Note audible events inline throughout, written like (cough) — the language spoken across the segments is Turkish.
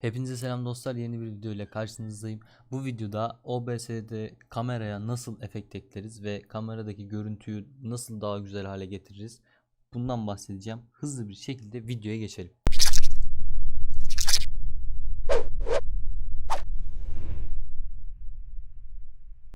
Hepinize selam dostlar yeni bir video ile karşınızdayım. Bu videoda OBS'de kameraya nasıl efekt ekleriz ve kameradaki görüntüyü nasıl daha güzel hale getiririz bundan bahsedeceğim. Hızlı bir şekilde videoya geçelim.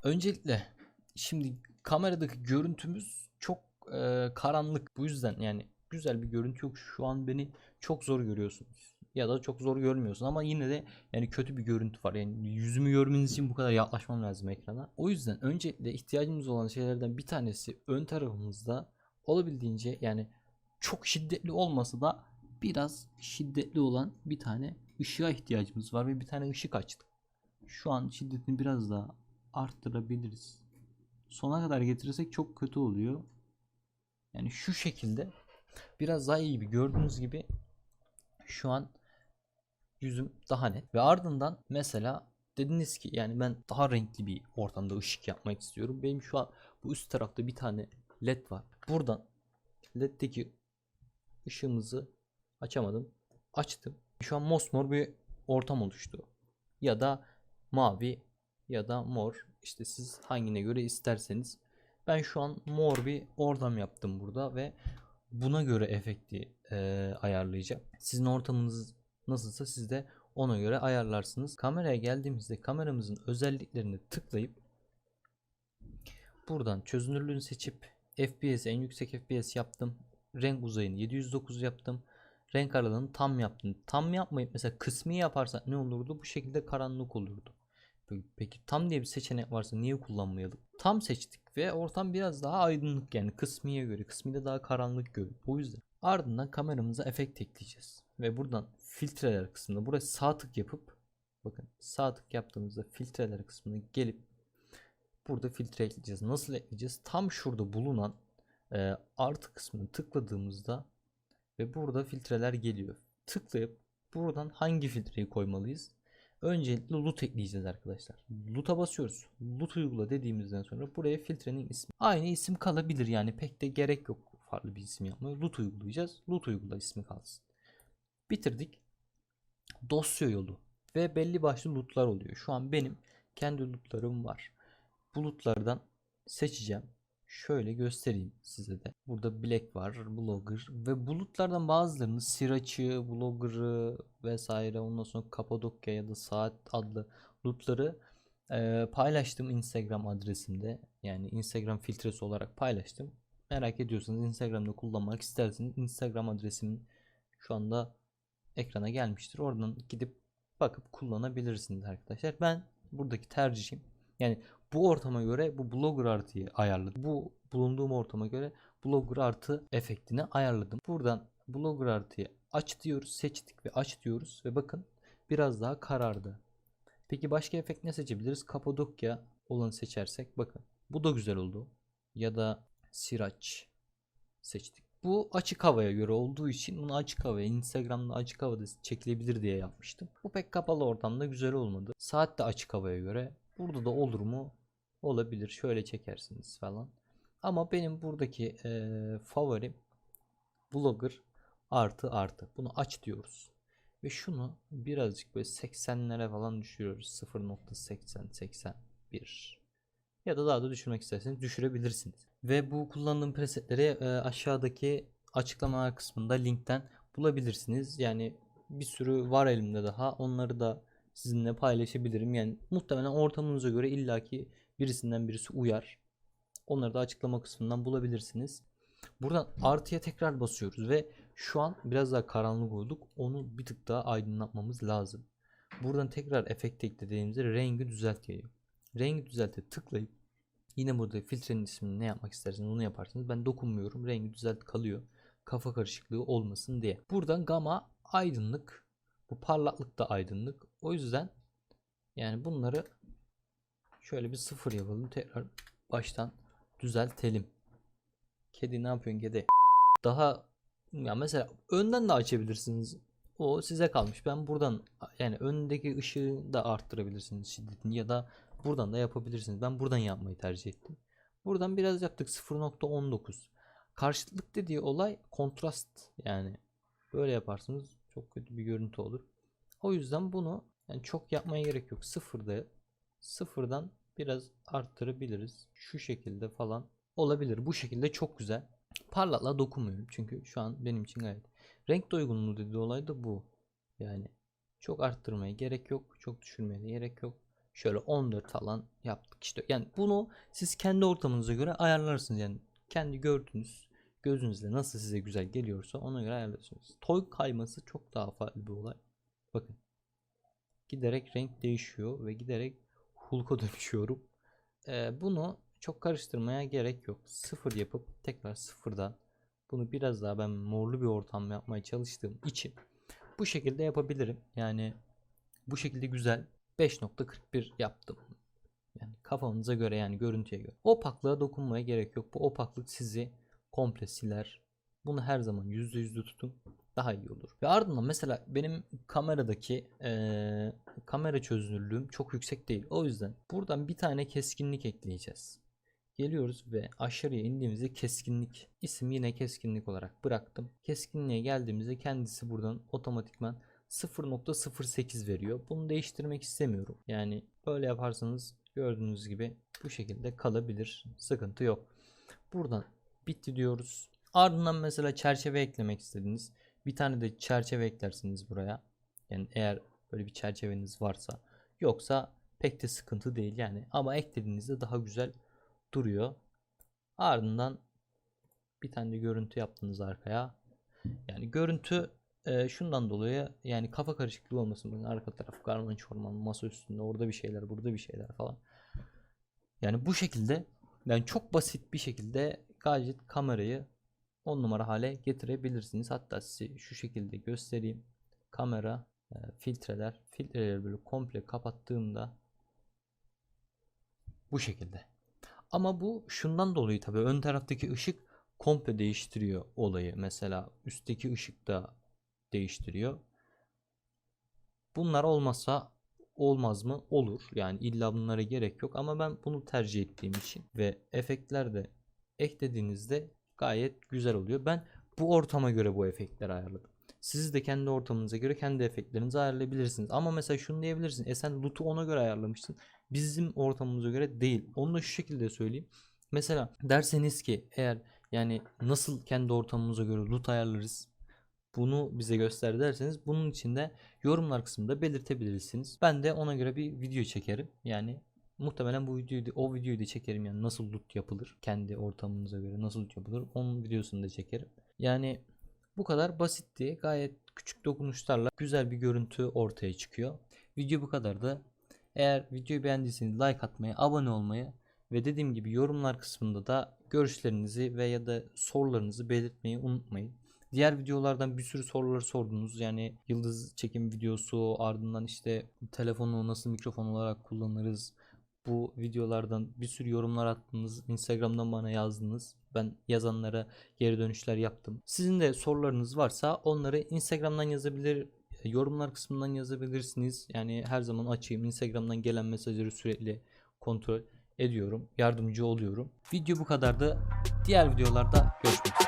Öncelikle şimdi kameradaki görüntümüz çok e, karanlık. Bu yüzden yani güzel bir görüntü yok. Şu an beni çok zor görüyorsunuz. Ya da çok zor görmüyorsun ama yine de yani kötü bir görüntü var. Yani yüzümü görmeniz için bu kadar yaklaşmam lazım ekrana. O yüzden öncelikle ihtiyacımız olan şeylerden bir tanesi ön tarafımızda olabildiğince yani çok şiddetli olmasa da biraz şiddetli olan bir tane ışığa ihtiyacımız var ve bir tane ışık açtık. Şu an şiddetini biraz daha arttırabiliriz. Sona kadar getirirsek çok kötü oluyor. Yani şu şekilde biraz daha iyi gibi gördüğünüz gibi şu an yüzüm daha net ve ardından mesela dediniz ki yani ben daha renkli bir ortamda ışık yapmak istiyorum. Benim şu an bu üst tarafta bir tane led var. Buradan led'deki ışığımızı açamadım. Açtım. Şu an mosmor bir ortam oluştu. Ya da mavi ya da mor. İşte siz hangine göre isterseniz. Ben şu an mor bir ortam yaptım burada ve buna göre efekti e, ayarlayacağım. Sizin ortamınız nasılsa siz de ona göre ayarlarsınız. Kameraya geldiğimizde kameramızın özelliklerini tıklayıp buradan çözünürlüğünü seçip FPS en yüksek FPS yaptım. Renk uzayını 709 yaptım. Renk aralığını tam yaptım. Tam yapmayıp mesela kısmi yaparsak ne olurdu? Bu şekilde karanlık olurdu. Peki tam diye bir seçenek varsa niye kullanmayalım? Tam seçtik ve ortam biraz daha aydınlık yani kısmiye göre. Kısmi de daha karanlık görüyor. O yüzden ardından kameramıza efekt ekleyeceğiz. Ve buradan filtreler kısmında buraya sağ tık yapıp bakın sağ tık yaptığımızda filtreler kısmına gelip burada filtre ekleyeceğiz. Nasıl ekleyeceğiz? Tam şurada bulunan e, artı kısmını tıkladığımızda ve burada filtreler geliyor. Tıklayıp buradan hangi filtreyi koymalıyız? Öncelikle loot ekleyeceğiz arkadaşlar. Loot'a basıyoruz. Loot uygula dediğimizden sonra buraya filtrenin ismi. Aynı isim kalabilir yani pek de gerek yok farklı bir isim yapmaya. Loot uygulayacağız. Loot uygula ismi kalsın. Bitirdik. Dosya yolu ve belli başlı lootlar oluyor. Şu an benim kendi lootlarım var. Bu lootlardan seçeceğim. Şöyle göstereyim size de. Burada Black var, Blogger ve bulutlardan bazılarını Siraç'ı, Blogger'ı vesaire ondan sonra Kapadokya ya da Saat adlı lootları e, paylaştım Instagram adresimde. Yani Instagram filtresi olarak paylaştım. Merak ediyorsanız Instagram'da kullanmak isterseniz Instagram adresimin şu anda ekrana gelmiştir. Oradan gidip bakıp kullanabilirsiniz arkadaşlar. Ben buradaki tercihim yani bu ortama göre bu blogger artıyı ayarladım. Bu bulunduğum ortama göre blogger artı efektini ayarladım. Buradan blogger artıyı aç diyoruz, seçtik ve aç diyoruz ve bakın biraz daha karardı. Peki başka efekt ne seçebiliriz? Kapadokya olanı seçersek bakın bu da güzel oldu. Ya da Siraç seçtik. Bu açık havaya göre olduğu için bunu açık havaya Instagram'da açık havada çekilebilir diye yapmıştım. Bu pek kapalı ortamda güzel olmadı. Saat de açık havaya göre. Burada da olur mu? Olabilir. Şöyle çekersiniz falan. Ama benim buradaki e, favorim blogger artı artı. Bunu aç diyoruz. Ve şunu birazcık böyle 80'lere falan düşürüyoruz. 0.80 81 ya da daha da düşürmek isterseniz düşürebilirsiniz. Ve bu kullandığım presetleri e, aşağıdaki açıklamalar kısmında linkten bulabilirsiniz. Yani bir sürü var elimde daha. Onları da sizinle paylaşabilirim. Yani muhtemelen ortamınıza göre illaki birisinden birisi uyar. Onları da açıklama kısmından bulabilirsiniz. Buradan artıya tekrar basıyoruz ve şu an biraz daha karanlık olduk. Onu bir tık daha aydınlatmamız lazım. Buradan tekrar efekt eklediğimizde rengi düzelt geliyor. Rengi düzelte tıklayıp yine burada filtrenin ismini ne yapmak isterseniz onu yaparsınız. Ben dokunmuyorum. Rengi düzelt kalıyor. Kafa karışıklığı olmasın diye. Buradan gama aydınlık. Bu parlaklık da aydınlık. O yüzden yani bunları şöyle bir sıfır yapalım. Tekrar baştan düzeltelim. Kedi ne yapıyorsun kedi? Daha ya mesela önden de açabilirsiniz. O size kalmış. Ben buradan yani öndeki ışığı da arttırabilirsiniz şiddetini ya da buradan da yapabilirsiniz. Ben buradan yapmayı tercih ettim. Buradan biraz yaptık 0.19. Karşıtlık dediği olay kontrast yani. Böyle yaparsınız çok kötü bir görüntü olur. O yüzden bunu yani çok yapmaya gerek yok. Sıfırda sıfırdan biraz arttırabiliriz. Şu şekilde falan olabilir. Bu şekilde çok güzel. Parlatla dokunmuyorum çünkü şu an benim için gayet. Renk doygunluğu dediği olay da bu. Yani çok arttırmaya gerek yok. Çok düşürmeye de gerek yok. Şöyle 14 falan yaptık işte. Yani bunu siz kendi ortamınıza göre ayarlarsınız. Yani kendi gördüğünüz gözünüzle nasıl size güzel geliyorsa ona göre ayarlarsınız. Toy kayması çok daha farklı bir olay. Bakın. Giderek renk değişiyor ve giderek Hulk'a (laughs) dönüşüyorum. Ee, bunu çok karıştırmaya gerek yok. Sıfır yapıp tekrar sıfırdan bunu biraz daha ben morlu bir ortam yapmaya çalıştığım için bu şekilde yapabilirim. Yani bu şekilde güzel 5.41 yaptım. Yani kafanıza göre yani görüntüye göre. Opaklığa dokunmaya gerek yok. Bu opaklık sizi komple siler. Bunu her zaman %100'lü tutun. Daha iyi olur. Ve ardından mesela benim kameradaki eee, kamera çözünürlüğüm çok yüksek değil. O yüzden buradan bir tane keskinlik ekleyeceğiz. Geliyoruz ve aşağıya indiğimizde keskinlik isim yine keskinlik olarak bıraktım. Keskinliğe geldiğimizde kendisi buradan otomatikman 0.08 veriyor. Bunu değiştirmek istemiyorum. Yani böyle yaparsanız gördüğünüz gibi bu şekilde kalabilir. Sıkıntı yok. Buradan bitti diyoruz. Ardından mesela çerçeve eklemek istediniz. Bir tane de çerçeve eklersiniz buraya. Yani eğer böyle bir çerçeveniz varsa. Yoksa pek de sıkıntı değil yani. Ama eklediğinizde daha güzel duruyor. Ardından bir tane de görüntü yaptınız arkaya. Yani görüntü e, şundan dolayı yani kafa karışıklığı olmasın. Bakın arka taraf karman çorman masa üstünde orada bir şeyler burada bir şeyler falan. Yani bu şekilde yani çok basit bir şekilde gayet kamerayı 10 numara hale getirebilirsiniz. Hatta size şu şekilde göstereyim. Kamera e, filtreler filtreleri böyle komple kapattığımda bu şekilde. Ama bu şundan dolayı tabii ön taraftaki ışık komple değiştiriyor olayı. Mesela üstteki ışık da değiştiriyor. Bunlar olmasa olmaz mı? Olur. Yani illa bunlara gerek yok ama ben bunu tercih ettiğim için ve efektler de eklediğinizde gayet güzel oluyor. Ben bu ortama göre bu efektleri ayarladım. Siz de kendi ortamınıza göre kendi efektlerinizi ayarlayabilirsiniz. Ama mesela şunu diyebilirsin. E sen loot'u ona göre ayarlamışsın. Bizim ortamımıza göre değil. Onu da şu şekilde söyleyeyim. Mesela derseniz ki eğer yani nasıl kendi ortamımıza göre loot ayarlarız bunu bize göster derseniz bunun için de yorumlar kısmında belirtebilirsiniz. Ben de ona göre bir video çekerim. Yani muhtemelen bu videoyu o videoyu da çekerim yani nasıl loot yapılır kendi ortamınıza göre nasıl loot yapılır onun videosunu da çekerim. Yani bu kadar basitti. Gayet küçük dokunuşlarla güzel bir görüntü ortaya çıkıyor. Video bu kadardı. Eğer videoyu beğendiyseniz like atmayı, abone olmayı ve dediğim gibi yorumlar kısmında da görüşlerinizi ve ya da sorularınızı belirtmeyi unutmayın. Diğer videolardan bir sürü sorular sordunuz. Yani yıldız çekim videosu ardından işte telefonu nasıl mikrofon olarak kullanırız. Bu videolardan bir sürü yorumlar attınız. Instagram'dan bana yazdınız. Ben yazanlara geri dönüşler yaptım. Sizin de sorularınız varsa onları Instagram'dan yazabilir, yorumlar kısmından yazabilirsiniz. Yani her zaman açayım. Instagram'dan gelen mesajları sürekli kontrol ediyorum. Yardımcı oluyorum. Video bu kadardı. Diğer videolarda görüşmek üzere.